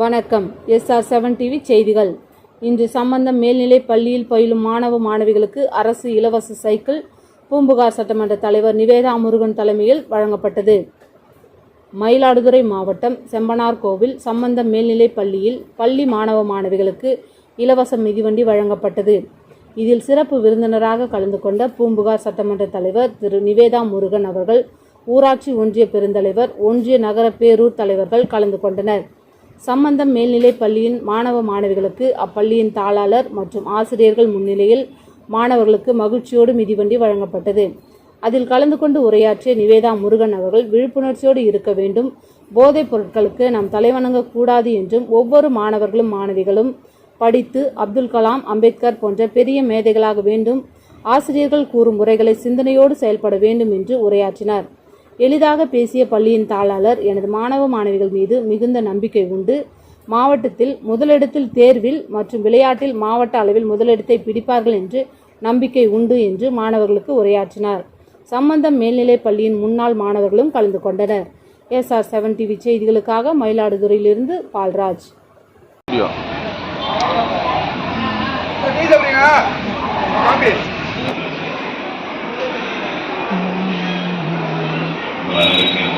வணக்கம். SR seven TV செய்திகள். இன்று சம்பந்தம் மேல்நிலை பள்ளியில் பயிலும் மாணவ மாணவிகளுக்கு அரசு இலவச சைக்கிள் பூம்புகார் சட்டமன்ற தலைவர் நிவேதா முருகன் தலைமையில் வழங்கப்பட்டது. மயிலாடுதுறை மாவட்டம் செம்பனார் கோவில் சம்பந்தம் மேல்நிலைப் பள்ளியில் பள்ளி மாணவ மாணவிகளுக்கு இலவச மிதிவண்டி வழங்கப்பட்டது. இதில் சிறப்பு விருந்தினராக கலந்து கொண்ட பூம்புகார் சட்டமன்ற தலைவர் திரு நிவேதா முருகன் அவர்கள் ஊராட்சி ஒன்றிய பெருந்தலைவர் ஒன்றிய நகர பேரூர் தலைவர்கள் கலந்து கொண்டனர். சம்பந்தம் மேல்நிலைப் பள்ளியின் மாணவ மாணவிகளுக்கு அப்பள்ளியின் தாளாளர் மற்றும் ஆசிரியர்கள் முன்னிலையில் மாணவர்களுக்கு மகிழ்ச்சியோடு மிதிவண்டி வழங்கப்பட்டது. அதில் கலந்து கொண்டு உரையாற்றிய நிவேதா முருகன் அவர்கள் விழிப்புணர்ச்சியோடு இருக்க வேண்டும். போதைப் பொருட்களுக்கு நாம் தலைவணங்க கூடாது என்றும் ஒவ்வொரு மாணவர்களும் மாணவிகளும் படித்து அப்துல் கலாம் அம்பேத்கர் போன்ற பெரிய மேதைகளாக வேண்டும். ஆசிரியர்கள் கூறும் முறைகளை சிந்தனையோடு செயல்பட வேண்டும் என்று உரையாற்றினார். எளிதாக பேசிய பள்ளியின் தாளாளர் எனது மாணவ மாணவிகள் மீது மிகுந்த நம்பிக்கை உண்டு. மாவட்டத்தில் முதலிடத்தில் தேர்வில் மற்றும் விளையாட்டில் மாவட்ட அளவில் முதலிடத்தை பிடிப்பார்கள் என்று நம்பிக்கை உண்டு என்று மாணவர்களுக்கு உரையாற்றினார். சம்பந்தம் மேல்நிலைப் பள்ளியின் முன்னாள் மாணவர்களும் கலந்து கொண்டனர். எஸ்ஆர் செவன் டிவி செய்திகளுக்காக மயிலாடுதுறையிலிருந்து பால்ராஜ். வீடியோ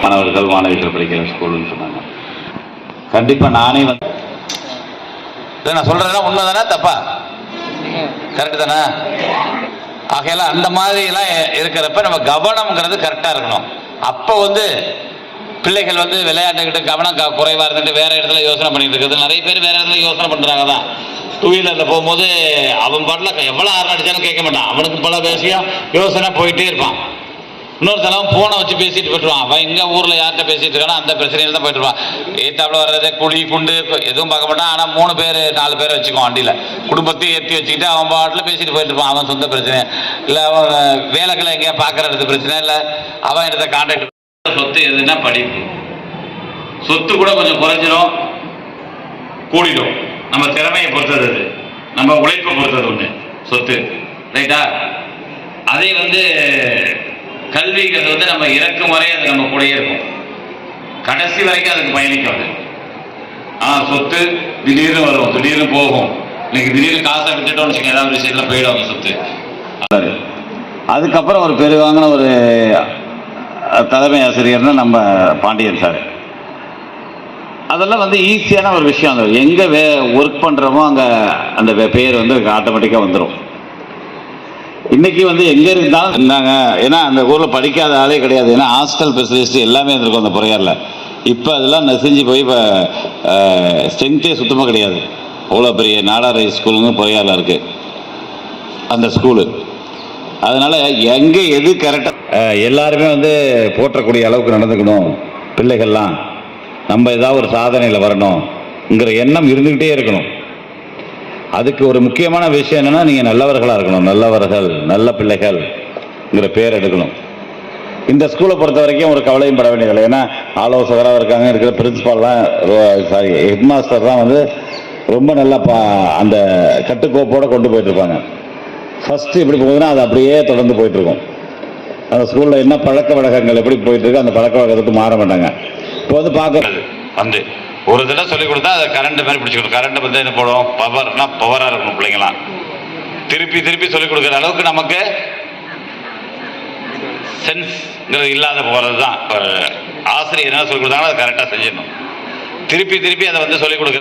மாணவர்கள் மாணவிகள் படிக்கிற ஸ்கூல்னு சொன்னாங்க. கண்டிப்பாக நானே வந்து இல்லை நான் சொல்கிறேன்னா உண்மை தானே தப்பா? கரெக்டு தானே? ஆகையெல்லாம் அந்த மாதிரிலாம் இருக்கிறப்ப நம்ம கவனம்ங்கிறது கரெக்டாக இருக்கணும். அப்போ வந்து பிள்ளைகள் வந்து விளையாண்டுக்கிட்டு கவனம் குறைவாக இருந்துட்டு வேறு இடத்துல யோசனை பண்ணிகிட்டு இருக்குது. நிறைய பேர் வேறு இடத்துல யோசனை பண்ணுறாங்க தான். டூ வீலரில் போகும்போது அவன் பாட்டில் எவ்வளோ ஆறு அடித்தாலும் கேட்க மாட்டான். அவனுக்கு பல விஷயம் யோசனை போயிட்டே இருப்பான். இன்னொருத்தனவன் போனை வச்சு பேசிட்டு போயிட்டுருவான். அவன் எங்க ஊரில் யார்கிட்ட பேசிட்டு இருக்கானோ அந்த பிரச்சனையில் தான் போயிட்டுருவான். ஏத்தாப்பில் வர்றது குழி குண்டு எதுவும் பார்க்க மாட்டான். ஆனால் மூணு பேர் நாலு பேர் வச்சுக்குவான் வண்டியில். குடும்பத்தையும் ஏற்றி வச்சுக்கிட்டு அவன் பாட்டில் பேசிட்டு போயிட்டு இருப்பான் அவன் சொந்த பிரச்சனை. இல்லை அவன் வேலைகளை எங்கேயா பார்க்குற இடத்து பிரச்சனை இல்லை. அவன் எடுத்த கான்டாக்ட் சொத்து எதுன்னா படிப்பு. சொத்து கூட கொஞ்சம் குறைஞ்சிரும். கூடிடும். நம்ம திறமையை பொறுத்தது அது. நம்ம உழைப்பை பொறுத்தது ஒன்று சொத்து. ரைட்டா அதை வந்து கல்விங்கிறது வந்து நம்ம இறக்கும் வரை அது நம்ம கூடயே இருக்கும். கடைசி வரைக்கும் அதுக்கு பயணிக்காது ஆனால் சொத்து திடீர்னு வரும் திடீர்னு போகும். இன்னைக்கு திடீர்னு காசை விட்டுட்டோம்னு வச்சுக்கோங்க ஏதாவது விஷயத்தில் போயிடும் அந்த சொத்து. அதுக்கப்புறம் ஒரு பேர் வாங்கின ஒரு தலைமை ஆசிரியர்னா நம்ம பாண்டியன் சார். அதெல்லாம் வந்து ஈஸியான ஒரு விஷயம் அந்த எங்கே வே ஒர்க் பண்ணுறோமோ அங்கே அந்த பேர் வந்து ஆட்டோமேட்டிக்காக வந்துடும் இன்னைக்கு வந்து எங்க இருந்தாலும் இருந்தாங்க ஏன்னா அந்த ஊர்ல படிக்காத ஆளே கிடையாது. ஏன்னா ஹாஸ்டல் ஸ்பெஷலிஸ்ட் எல்லாமே இருந்திருக்கும் அந்த பொறையாரில். இப்போ அதெல்லாம் நெசிஞ்சு போய் இப்போ ஸ்ட்ரென்த்தே சுத்தமாக கிடையாது. அவ்வளோ பெரிய நாடாரை ஸ்கூலுங்க பொறையாரில் இருக்கு. அந்த ஸ்கூலு அதனால எங்க எது கரெக்டாக எல்லாருமே வந்து போற்றக்கூடிய அளவுக்கு நடந்துக்கணும். பிள்ளைகள்லாம். நம்ம ஏதாவது ஒரு சாதனையில் வரணும்ங்கிற எண்ணம் இருந்துக்கிட்டே இருக்கணும். அதுக்கு ஒரு முக்கியமான விஷயம் என்னன்னா நீங்க நல்லவர்களா இருக்கணும். நல்லவர்கள் நல்ல பிள்ளைகள்ங்கிற பேர் எடுக்கணும். இந்த ஸ்கூலை பொறுத்த வரைக்கும் ஒரு கவலையும் பட வேண்டியதில்லை. ஏன்னா ஆலோசகராக இருக்காங்க இருக்கிற பிரின்சிபால்லாம் சாரி ஹெட் மாஸ்டர் தான் வந்து ரொம்ப நல்லா பா அந்த கட்டுக்கோப்போடு கொண்டு போயிட்டுருப்பாங்க. ஃபஸ்ட்டு இப்படி எப்படி போகுதுன்னா அது அப்படியே தொடர்ந்து போயிட்டுருக்கும். அந்த ஸ்கூலில் என்ன பழக்க வழக்கங்கள் எப்படி போயிட்டுருக்கு அந்த பழக்க வழக்கத்துக்கு மாற மாட்டாங்க. இப்போ வந்து பார்க்க வந்து ஒரு தடவை சொல்லி கொடுத்தா அதை கரண்ட் மாதிரி பிடிச்சிக்கணும். கரண்ட் வந்து என்ன போடும்? பவர்னா பவரா இருக்கணும் பிள்ளைங்களாம். திருப்பி திருப்பி சொல்லிக் கொடுக்குற அளவுக்கு நமக்கு சென்ஸ்ங்கிறது இல்லாத போகிறது தான் ஆசிரியர் என்ன சொல்லி கொடுத்தாங்களோ அதை கரெக்டாக செஞ்சிடணும். திருப்பி திருப்பி அதை வந்து சொல்லிக் கொடுக்குற